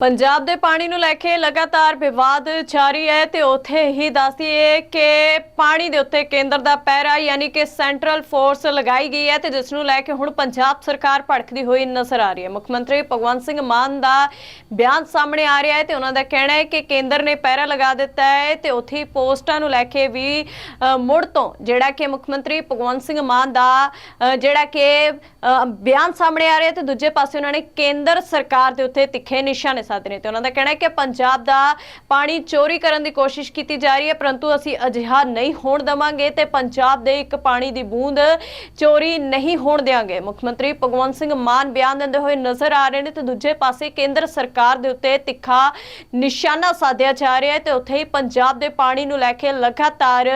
ਪੰਜਾਬ ਦੇ ਪਾਣੀ ਨੂੰ ਲੈ ਕੇ ਲਗਾਤਾਰ ਵਿਵਾਦ ਜਾਰੀ ਹੈ ਤੇ ਉੱਥੇ ਹੀ ਦੱਸਦੀਏ ਕਿ ਪਾਣੀ ਦੇ ਉੱਤੇ ਕੇਂਦਰ ਦਾ ਪਹਿਰਾ ਯਾਨੀ ਕਿ ਸੈਂਟਰਲ ਫੋਰਸ ਲਗਾਈ ਗਈ ਹੈ ਤੇ ਜਿਸ ਨੂੰ ਲੈ ਕੇ ਹੁਣ ਪੰਜਾਬ ਸਰਕਾਰ ਭੜਕਦੀ ਹੋਈ ਨਜ਼ਰ ਆ ਰਹੀ ਹੈ। ਮੁੱਖ ਮੰਤਰੀ ਭਗਵੰਤ ਸਿੰਘ ਮਾਨ ਦਾ ਬਿਆਨ ਸਾਹਮਣੇ ਆ ਰਿਹਾ ਹੈ ਤੇ ਉਹਨਾਂ ਦਾ ਕਹਿਣਾ ਹੈ ਕਿ ਕੇਂਦਰ ਨੇ ਪਹਿਰਾ ਲਗਾ ਦਿੱਤਾ ਹੈ ਤੇ ਉੱਥੇ ਪੋਸਟਾਂ ਨੂੰ ਲੈ ਕੇ ਵੀ ਮੁੜ ਤੋਂ ਜਿਹੜਾ ਕਿ ਮੁੱਖ ਮੰਤਰੀ ਭਗਵੰਤ ਸਿੰਘ ਮਾਨ ਦਾ ਜਿਹੜਾ ਕਿ ਬਿਆਨ ਸਾਹਮਣੇ ਆ ਰਿਹਾ ਤੇ ਦੂਜੇ ਪਾਸੇ ਉਹਨਾਂ ਨੇ ਕੇਂਦਰ ਸਰਕਾਰ ਦੇ ਉੱਤੇ ਤਿੱਖੇ ਨਿਸ਼ਾਨੇ ਸਾਧੇ ਨੇ ਤੇ ਉਹਨਾਂ ਦਾ ਕਹਿਣਾ ਹੈ ਕਿ ਪੰਜਾਬ ਦਾ ਪਾਣੀ ਚੋਰੀ ਕਰਨ ਦੀ ਕੋਸ਼ਿਸ਼ ਕੀਤੀ ਜਾ ਰਹੀ ਹੈ, ਪਰੰਤੂ ਅਸੀਂ ਅਜਿਹਾ ਨਹੀਂ ਹੋਣ ਦਵਾਂਗੇ ਤੇ ਪੰਜਾਬ ਦੇ ਇੱਕ ਪਾਣੀ ਦੀ ਬੂੰਦ ਚੋਰੀ ਨਹੀਂ ਹੋਣ ਦੇਵਾਂਗੇ ਮੁੱਖ ਮੰਤਰੀ ਭਗਵੰਤ ਸਿੰਘ ਮਾਨ ਬਿਆਨ ਦਿੰਦੇ ਹੋਏ ਨਜ਼ਰ ਆ ਰਹੇ ਨੇ ਤੇ ਦੂਜੇ ਪਾਸੇ ਕੇਂਦਰ ਸਰਕਾਰ ਦੇ ਉੱਤੇ ਤਿੱਖਾ ਨਿਸ਼ਾਨਾ ਸਾਧਿਆ ਜਾ ਰਿਹਾ ਹੈ ਤੇ ਉੱਥੇ ਹੀ ਪੰਜਾਬ ਦੇ ਪਾਣੀ ਨੂੰ ਲੈ ਕੇ ਲਗਾਤਾਰ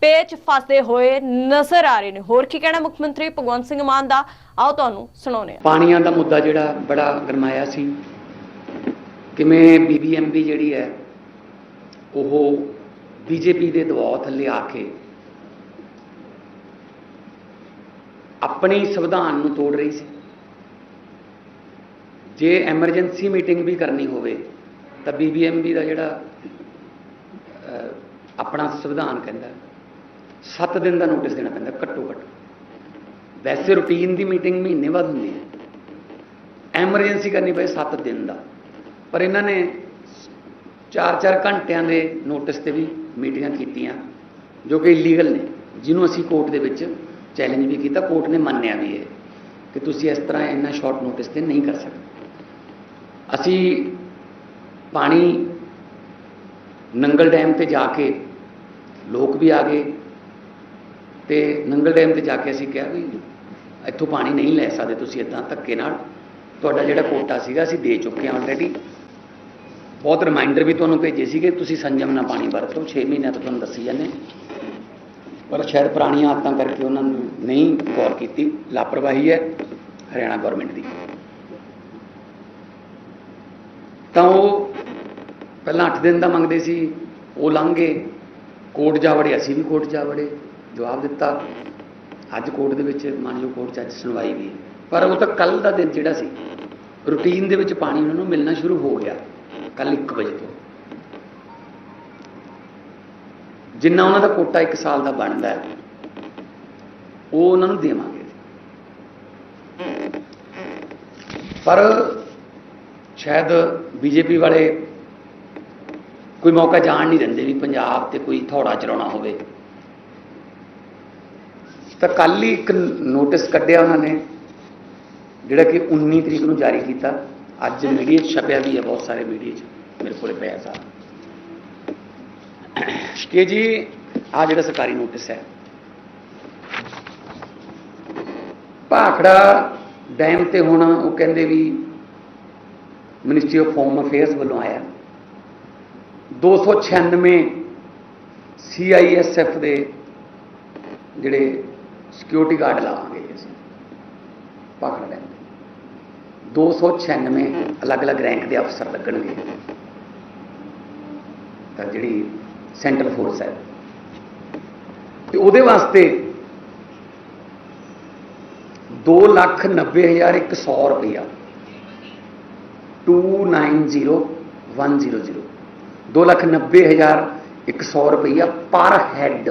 ਪੇਚ ਫਸਦੇ ਹੋਏ ਨਜ਼ਰ ਆ ਰਹੇ ਨੇ। ਹੋਰ ਕੀ ਕਹਿਣਾ ਮੁੱਖ ਮੰਤਰੀ ਭਗਵੰਤ ਸਿੰਘ ਮਾਨ ਦਾ? ਆਓ ਤੁਹਾਨੂੰ ਸੁਣਾਉਂਦੇ ਹਾਂ। ਪਾਣੀਆਂ ਦਾ ਮੁੱਦਾ ਜਿਹੜਾ ਬੜਾ ਗਰਮਾਇਆ ਸੀ। ਕਿਵੇਂ ਬੀਬੀਐਮਬੀ ਜਿਹੜੀ ਹੈ, ਉਹ ਬੀਜੇਪੀ ਦੇ ਦਬਾਅ ਥੱਲੇ ਆ ਕੇ ਆਪਣੇ ਸੰਵਿਧਾਨ ਨੂੰ ਤੋੜ ਰਹੀ ਸੀ। ਜੇ ਐਮਰਜੈਂਸੀ ਮੀਟਿੰਗ ਵੀ ਕਰਨੀ ਹੋਵੇ, ਤਾਂ ਬੀਬੀਐਮਬੀ ਦਾ ਜਿਹੜਾ ਆਪਣਾ ਸੰਵਿਧਾਨ ਕਹਿੰਦਾ 7 ਦਿਨ ਦਾ ਨੋਟਿਸ ਦੇਣਾ ਪੈਂਦਾ ਘੱਟੋ ਘੱਟ ਵੈਸੇ ਰੂਟੀਨ ਦੀ ਮੀਟਿੰਗ ਮਹੀਨੇ ਬਾਅਦ ਹੁੰਦੀ ਹੈ। ਐਮਰਜੈਂਸੀ ਕਰਨੀ ਪਏ 7 ਦਿਨ ਦਾ। ਪਰ ਇਹਨਾਂ ਨੇ 4-4 ਘੰਟਿਆਂ ਦੇ ਨੋਟਿਸ ਤੇ ਵੀ ਮੀਟਿੰਗਾਂ ਕੀਤੀਆਂ, ਜੋ ਕਿ ਇਲੀਗਲ ਨੇ, ਜਿਹਨੂੰ ਅਸੀਂ ਕੋਰਟ ਦੇ ਵਿੱਚ ਚੈਲੰਜ ਵੀ ਕੀਤਾ ਕੋਰਟ ਨੇ ਮੰਨਿਆ ਵੀ ਹੈ ਕਿ ਤੁਸੀਂ ਇਸ ਤਰ੍ਹਾਂ ਇੰਨਾ ਸ਼ਾਰਟ ਨੋਟਿਸ ਤੇ ਨਹੀਂ ਕਰ ਸਕਦੇ। ਅਸੀਂ ਪਾਣੀ ਨੰਗਲ ਡੈਮ ਤੇ ਜਾ ਕੇ ਲੋਕ ਵੀ ਆ ਗਏ ਤੇ ਨੰਗਲ ਡੈਮ ਤੇ ਜਾ ਕੇ ਅਸੀਂ ਕਿਹਾ ਵੀ ਇੱਥੋਂ ਪਾਣੀ ਨਹੀਂ ਲੈ ਸਕਦੇ ਤੁਸੀਂ ਇਦਾਂ ਧੱਕੇ ਨਾਲ, ਤੁਹਾਡਾ ਜਿਹੜਾ ਕੋਟਾ ਸੀਗਾ ਅਸੀਂ ਦੇ ਚੁੱਕੇ ਹਾਂ ਆਲਰੇਡੀ ਬਹੁਤ ਰਿਮਾਈਂਡਰ ਵੀ ਤੁਹਾਨੂੰ ਭੇਜੇ ਸੀਗੇ, ਤੁਸੀਂ ਸੰਜਮ ਨਾਲ ਪਾਣੀ ਵਰਤੋ 6 ਮਹੀਨਿਆਂ ਤੋਂ ਤੁਹਾਨੂੰ ਦੱਸੀ ਜਾਂਦੇ ਪਰ ਸ਼ਾਇਦ ਪੁਰਾਣੀਆਂ ਆਦਤਾਂ ਕਰਕੇ ਉਹਨਾਂ ਨੂੰ ਨਹੀਂ ਗੌਰ ਕੀਤੀ, ਲਾਪਰਵਾਹੀ ਹੈ ਹਰਿਆਣਾ ਗਵਰਨਮੈਂਟ ਦੀ। ਤਾਂ ਉਹ ਪਹਿਲਾਂ 8 ਦਿਨ ਦਾ ਮੰਗਦੇ ਸੀ, ਉਹ ਲੰਘ। ਗਏ ਕੋਰਟ ਜਾ ਵੜੇ, ਅਸੀਂ ਵੀ ਕੋਰਟ ਜਾ ਵੜੇ, ਜਵਾਬ ਦਿੱਤਾ। ਅੱਜ ਕੋਰਟ ਦੇ ਵਿੱਚ ਮੰਨ ਲਓ ਕੋਰਟ 'ਚ ਅੱਜ ਸੁਣਵਾਈ ਵੀ ਪਰ ਉਹ ਤਾਂ ਕੱਲ ਦਾ ਦਿਨ ਜਿਹੜਾ ਸੀ, ਰੂਟੀਨ ਦੇ ਵਿੱਚ ਪਾਣੀ ਉਹਨਾਂ ਨੂੰ ਮਿਲਣਾ ਸ਼ੁਰੂ ਹੋ ਗਿਆ। ਕੱਲ 1 ਵਜੇ ਤੋਂ। ਜਿੰਨਾ ਉਹਨਾਂ ਦਾ ਕੋਟਾ 1 ਸਾਲ ਦਾ ਬਣਦਾ ਹੈ, ਉਹ ਉਹਨਾਂ ਨੂੰ ਦੇਵਾਂਗੇ। ਪਰ ਸ਼ਾਇਦ ਬੀਜੇਪੀ ਵਾਲੇ ਕੋਈ ਮੌਕਾ ਜਾਣ ਨਹੀਂ ਦਿੰਦੇ ਵੀ ਪੰਜਾਬ ਤੇ ਕੋਈ ਥੋੜਾ ਚਲਾਉਣਾ ਹੋਵੇ। ਤਾਂ ਕੱਲ ਹੀ ਇੱਕ ਨੋਟਿਸ ਕੱਢਿਆ ਉਹਨਾਂ ਨੇ, ਜਿਹੜਾ ਕਿ 19 ਤਰੀਕ ਨੂੰ ਜਾਰੀ ਕੀਤਾ। ਅੱਜ ਮੀਡੀਆ 'ਚ ਛਪਿਆ ਵੀ ਹੈ ਬਹੁਤ ਸਾਰੇ ਮੀਡੀਆ 'ਚ, ਮੇਰੇ ਕੋਲੇ ਪਿਆ ਸਾਰਾ। ਕਿ ਜੀ ਆ ਜਿਹੜਾ ਸਰਕਾਰੀ ਨੋਟਿਸ ਹੈ, ਭਾਖੜਾ ਡੈਮ ਤੇ ਹੁਣ, ਉਹ ਕਹਿੰਦੇ ਵੀ ਮਿਨਿਸਟਰੀ ਆਫ ਹੋਮ ਅਫੇਅਰਸ ਵੱਲੋਂ ਆਇਆ। 296 ਸੀਆਈਐਸਐਫ ਦੇ ਜਿਹੜੇ ਸਿਕਿਉਰਿਟੀ ਗਾਰਡ ਲਾਵਾਂਗੇ ਅਸੀਂ, ਭਾਖੜਾ ਡੈਮ 296 ਅਲੱਗ-ਅਲੱਗ ਰੈਂਕ ਦੇ ਅਫਸਰ ਲੱਗਣਗੇ। ਤਾਂ ਜਿਹੜੀ ਸੈਂਟਰਲ ਫੋਰਸ ਹੈ। ਤੇ ਉਹਦੇ ਵਾਸਤੇ 290100 ਰੁਪਇਆ 290100 290100 ਰੁਪਇਆ ਪਰ ਹੈਡ।